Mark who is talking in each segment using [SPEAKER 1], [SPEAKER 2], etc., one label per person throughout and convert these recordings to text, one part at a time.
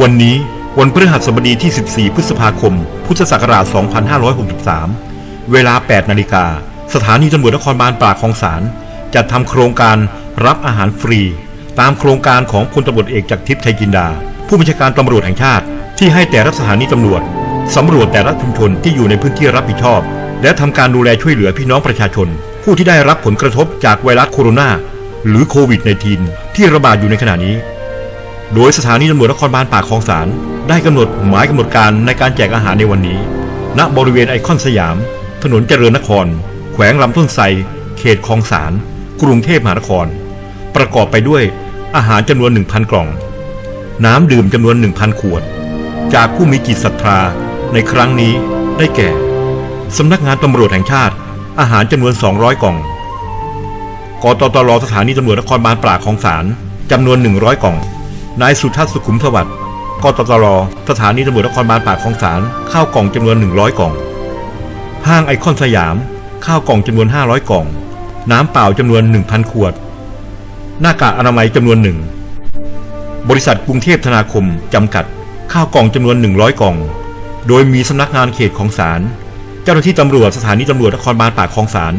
[SPEAKER 1] วันนี้วันพฤหัสบดีที่ 14 พฤษภาคม พุทธศักราช 2563 เวลา 8 นาฬิกา สถานีตำรวจนครบาลปากคลองสารจัดทำโครงการรับอาหารฟรี ตามโครงการของพลตำรวจเอกจากทิพย์ชัยจินดา ผู้บัญชาการตำรวจแห่งชาติที่ให้แต่ละสถานีตำรวจสำรวจแต่ละชุมชนที่อยู่ในพื้นที่รับผิดชอบ และทำการดูแลช่วยเหลือพี่น้องประชาชน ผู้ที่ได้รับผลกระทบจากไวรัสโคโรนาหรือโควิด -19 ที่ระบาดอยู่ในขณะนี้ โดยสถานีตำรวจนครบาลปากคลองสารได้กำหนดหมายกำหนดการในการแจกอาหารในวันนี้ ณบริเวณไอคอนสยาม ถนนเจริญนคร แขวงลำต้นไทรเขตคลองสารกรุงเทพมหานคร ประกอบไปด้วยอาหารจำนวน 1,000 กล่อง น้ำดื่มจำนวน 1,000 ขวด จากผู้มีจิตศรัทธาในครั้งนี้ได้แก่สำนักงานตำรวจแห่งชาติ อาหารจำนวน 200 กล่องกตตรสถานีตำรวจนครบาลปราบของศาลจำนวน 100 กล่อง นายสุทัศน์สุขุมสวัสดิ์กตตรสถานีตำรวจนครบาลปากของศาลข้าวกล่องจำนวน 100 กล่อง ห้างไอคอนสยาม ข้าวกล่องจำนวน 500 กล่อง น้ำเปล่าจำนวน 1,000 ขวด หน้ากากอนามัยจำนวนหนึ่ง บริษัทกรุงเทพธนาคม จำกัด ข้าวกล่องจำนวน 100 กล่อง โดยมีสำนักงานเขตของศาลเจ้าหน้าที่ตำรวจสถานีตำรวจนครบาลปากคลองศาล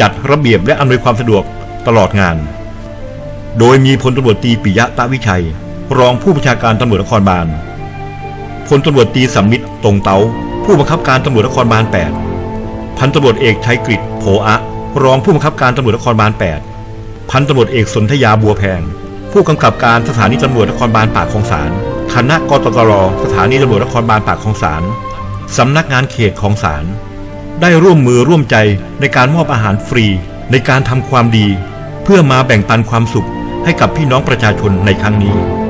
[SPEAKER 1] จัดระเบียบและอำนวยความสะดวกตลอดงาน โดยมีพลตำรวจตีปิยะตะวิชัย รองผู้บัญชาการตำรวจนครบาลพลตำรวจตีสัมมิตรตรงเตาผู้บังคับการตำรวจนครบาล 8 พันตำรวจเอกชัยกฤษโผอะ รองผู้บังคับการตำรวจนครบาล 8 พันตำรวจเอกสนธยาบัวแพง ผู้กำกับการสถานีตำรวจนครบาลปากคลองสารคณะกตตรสถานีตำรวจนครบาลปากคลองสารสำนักงานเขตคลองสารได้ร่วมมือร่วมใจในการมอบอาหารฟรี ในการทำความดี เพื่อมาแบ่งปันความสุข ให้กับพี่น้องประชาชนในครั้งนี้